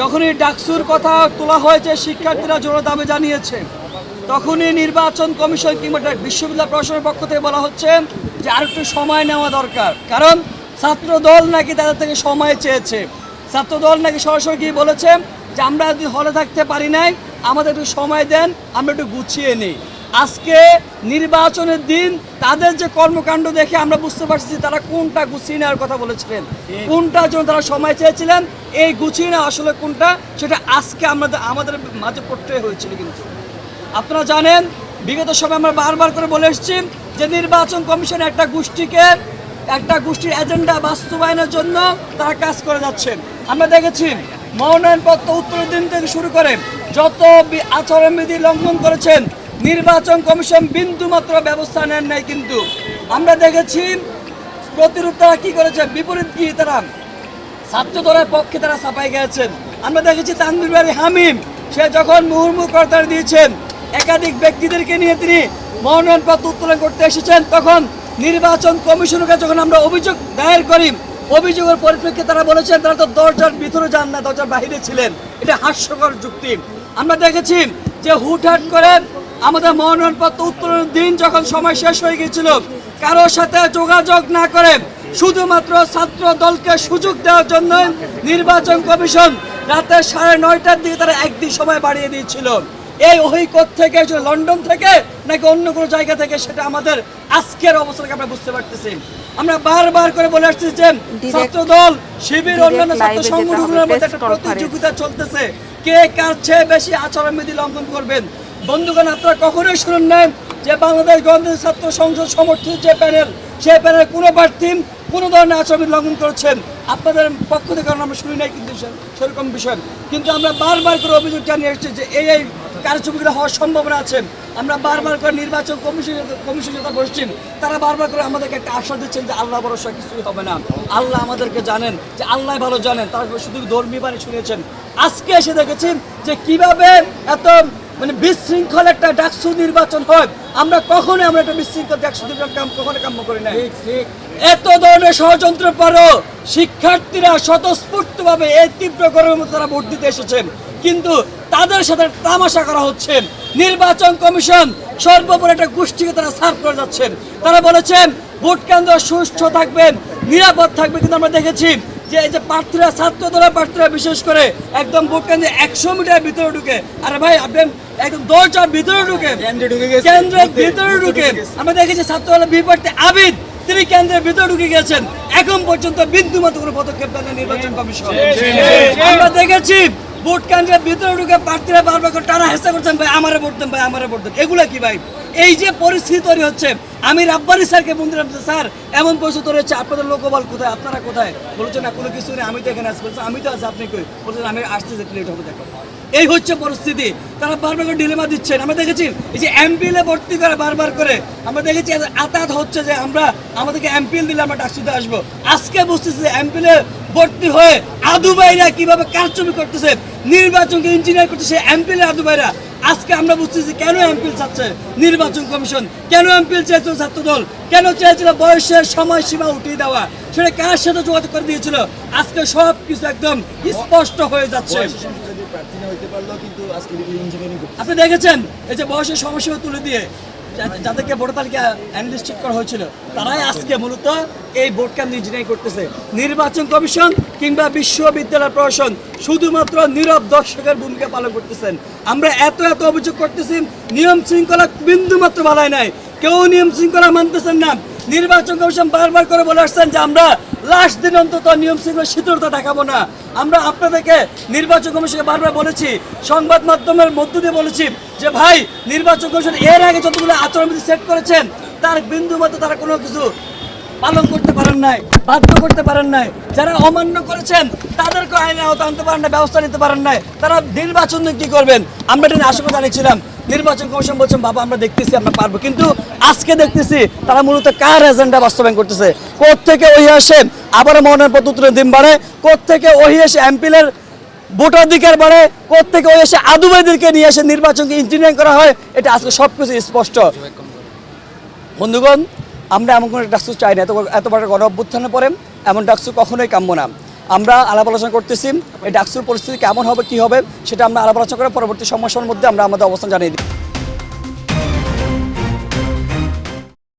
যখনই ডাকসুর কথা তোলা হয়েছে, শিক্ষার্থীরা জোর দামে জানিয়েছে। তখনই নির্বাচন কমিশন কিংবা বিশ্ববিদ্যালয় প্রশাসনের পক্ষ থেকে বলা হচ্ছে যে আর একটু সময় নেওয়া দরকার। কারণ ছাত্র দল নাকি তাদের থেকে সময় চেয়েছে। ছাত্র দল নাকি সরাসরি গিয়ে বলেছে যে, আমরা যদি হলে থাকতে পারি নাই, আমাদের একটু সময় দেন, আমরা একটু গুছিয়ে নিই। আজকে নির্বাচনের দিন তাদের যে কর্মকাণ্ড দেখে আমরা বুঝতে পারছি তারা কোনটা গুছিয়ে নেওয়ার কথা বলেছিলেন। কোনটার জন্য তারা সময় চেয়েছিলেন এই গুছিয়ে নেওয়া আসলে কোনটা সেটা আজকে আমাদের আমাদের মাঝে পড়তে হয়েছিল কিন্তু। আপনারা জানেন বিগত সময় আমরা বারবার করে বলে এসেছি যে নির্বাচন কমিশন একটা গোষ্ঠীকে একটা গোষ্ঠীর এজেন্ডা বাস্তবায়নের জন্য তারা কাজ করে যাচ্ছেন। আমরা দেখেছি মনোনয়নপত্র উত্তরের দিন থেকে শুরু করে যত আচরণবিধি লঙ্ঘন করেছেন নির্বাচন কমিশন বিন্দু মাত্র ব্যবস্থা নেন নাই কিন্তু। আমরা দেখেছি প্রতিরূপ তারা কি করেছে? বিপরীত কি তারা? ছাত্র দলের পক্ষে তারা ছাপাই গেছেন। আমরা দেখেছি তানভীর বাড়ি হামিম, সে যখন মুহুর্মুহ করতার দিয়েছেন, একাধিক ব্যক্তিদেরকে নিয়ে তিনি মনোনয়নপত্র উত্তোলন করতে এসেছেন। তখন নির্বাচন কমিশনকে যখন আমরা অভিযোগ দায়ের করি, অভিযোগের পরিপ্রেক্ষিতে তারা বলেছেন, তারা তো দরজার ভিতরে যান না, দরজার বাইরে ছিলেন। এটা হাস্যকর যুক্তি। আমরা দেখেছি যে হুটহাট করে আমাদের মনোনয়নপত্র উত্তোলনের দিন যখন সময় শেষ হয়ে গিয়েছিল কারোর সাথে যোগাযোগ না করে শুধুমাত্র ছাত্র দলকে সুযোগ দেওয়ার জন্য নির্বাচন কমিশন রাতে সাড়ে নয়টার দিকে তারা একদিন সময় বাড়িয়ে দিয়েছিল। এই অহিকত থেকে লন্ডন থেকে নাকি অন্য কোনো জায়গা থেকে সেটা আমাদের আজকের অবস্থাকে আমরা বুঝতে পারতেছি। আমরা বারবার করে বলে আসছি যে ছাত্র দল শিবির অন্যান্য ছাত্র হবে, মধ্যে একটা প্রতিযোগিতা চলতেছে। কে কার চেয়ে বেশি আচরণবিধি লঙ্ঘন করবেন? বন্ধুগণ, আপনারা কখনোই শুনুন নাই যে বাংলাদেশ গণতান্ত্রিক ছাত্র সংসদ সমর্থিত যে প্যানেল, সেই প্যানেল কোনো প্রার্থী, কোনো ধরনের আচরণবিধি লঙ্ঘন করেছেন? আপনাদের পক্ষ থেকে কারণ আমরা শুনি নাই কিন্তু সেরকম বিষয়। কিন্তু আমরা বারবার করে অভিযোগ জানিয়ে এসেছি যে এই এই কারচুপিগুলো হওয়ার সম্ভাবনা আছে। আমরা বারবার করে নির্বাচন কমিশন কমিশন যেটা বসছেন তারা বারবার করে আমাদেরকে একটা আশ্বাস দিচ্ছেন যে আল্লাহ ভরসা কিছুই হবে না। আল্লাহ আমাদেরকে জানেন যে আল্লাহ ভালো জানেন। তারা শুধু ধর্মীয় বাণী শুনেছেন। আজকে এসে দেখেছেন যে কীভাবে এত মানে বিশৃঙ্খল একটা ডাকসু নির্বাচন হয়। আমরা কখনোই আমরা একটা বিশৃঙ্খল ডাকসু নির্বাচন কাম কখনো কাম্য করি না এত ধরনের ষড়যন্ত্রের পরও শিক্ষার্থীরা স্বতঃস্ফূর্তভাবে এই তীব্র গরমের মধ্যে তারা ভোট দিতে এসেছেন। কিন্তু তাদের সাথে তামাশা করা হচ্ছে। নির্বাচন কমিশন সর্বোপরি একটা গোষ্ঠীকে তারা সার্ভ করে যাচ্ছেন। তারা বলেছেন ভোট কেন্দ্র সুস্থ থাকবেন নিরাপদ থাকবে। কিন্তু আমরা দেখেছি যে এই যে প্রার্থীরা ছাত্র দলের প্রার্থীরা বিশেষ করে একদম ভোট কেন্দ্রে একশো মিটার ভিতরে ঢুকে। আরে ভাই আপনি একদম দরজার ভিতরে ঢুকে। কেন্দ্রের ভিতরে ঢুকে আমি দেখেছি ছাত্র দলের বিপরীতে আবিদ তিনি কেন্দ্রের ভিতরে ঢুকে গেছেন। এখন পর্যন্ত বিন্দু মতো কোনো পদক্ষেপ নির্বাচন কমিশন। আমরা দেখেছি ভোট কেন্দ্রের ভিতরে ঢুকে প্রার্থীরা বারবার করে টানা হেসা করছেন ভাই আমারে ভোট দেন ভাই আমারে ভোট দেন। এগুলা কি ভাই? এই যে পরিস্থিতি তৈরি হচ্ছে আমি রাব্বানি স্যারকে বন্ধু স্যার এমন পরিস্থিতি তৈরি হচ্ছে আপনাদের লোকবল কোথায় আপনারা কোথায়? বলছেন না কোনো কিছু নেই আমি তো এখানে আসছি বলছেন, আমি তো আছি আপনি কই? বলছেন আমি আসতে যেতে লেট হবে দেখো। এই হচ্ছে পরিস্থিতি। তারা বারবার করে ডিলেমা দিচ্ছেন আমরা দেখেছি এই যে এমপিএলে ভর্তি করে বারবার করে আমরা দেখেছি আতাত হচ্ছে যে আমরা আমাদেরকে এমপিএল দিলে আমরা ডাকসুতে আসব। আজকে বুঝতেছি যে এমপিএলে ভর্তি হয়ে আদু ভাইরা কীভাবে কারচুপি করতেছে নির্বাচনকে ইঞ্জিনিয়ার করতেছে এমপিএল আদু ভাইরা। আজকে আমরা বুঝতেছি কেন এমপিএল চাচ্ছে নির্বাচন কমিশন কেন এমপিএল চেয়েছিল ছাত্র দল কেন চেয়েছিল বয়সের সময়সীমা উঠিয়ে দেওয়া সেটা কার সাথে যোগাযোগ করে দিয়েছিল? আজকে সব কিছু একদম স্পষ্ট হয়ে যাচ্ছে। আপনি দেখেছেন? এই যে বয়সের সমস্যা তুলে দিয়ে যাদেরকে ভোটার তালিকা অ্যানালিস্ট করা হয়েছিল, তারাই আজকে মূলত এই বোর্ড ক্যাম্প ইঞ্জিনিয়ারিং করতেছে। নির্বাচন কমিশন কিংবা বিশ্ববিদ্যালয় প্রশাসন শুধুমাত্র নীরব দর্শকের ভূমিকা পালন করতেছেন। আমরা এত এত অভিযোগ করতেছি, নিয়ম শৃঙ্খলা বিন্দু মাত্র বালায় নাই। কেউ নিয়ম শৃঙ্খলা মানতেছেন না। নির্বাচন কমিশন বারবার করে বলে আসছেন যে আমরা লাস্ট দিন অন্তত নিয়ম শৃঙ্খলা শীতলতা দেখাবো না। আমরা আপনাদেরকে নির্বাচন কমিশনকে বারবার বলেছি, সংবাদ মাধ্যমের মধ্য দিয়ে বলেছি যে ভাই, নির্বাচন কমিশন এর আগে যতগুলো আচরণবিধি সেট করেছেন, তার বিন্দু মতো তারা কোনো কিছু পালন করতে পারেন নাই, বাধ্য করতে পারেন নাই। যারা অমান্য করেছেন, তাদেরকে আইনে আওতা আনতে পারেন না ব্যবস্থা নিতে পারেন নাই। তারা নির্বাচন কি করবেন? আমরা এটা আশঙ্কা জানিয়েছিলাম। নির্বাচন কমিশন বলছেন, বাবা, আমরা দেখতেছি, আমরা পারব। কিন্তু আজকে দেখতেছি তারা মূলত কার এজেন্ডা বাস্তবায়ন করতেছে? থেকে ওই আসে? আবার মনের পত্র দিন বাড়ে। থেকে ওই এসে এমপিলের ভোটাধিকার বাড়ে? থেকে ওই এসে আদুবাইদেরকে নিয়ে এসে নির্বাচনকে ইঞ্জিনিয়ারিং করা হয়? এটা আজকে সব কিছু স্পষ্ট। বন্ধুগণ, আমরা এমন কোনো ডাকসু চাই না। এত এত বড় গণ অভ্যুত্থানের পরে এমন ডাকসু কখনোই কাম্য না। আমরা আলাপ আলোচনা করতেছি, এই ডাকসুর পরিস্থিতি কেমন হবে, কি হবে, সেটা আমরা আলাপ আলোচনা করে পরবর্তী সমস্যার মধ্যে আমরা আমাদের অবস্থান জানিয়ে দিই।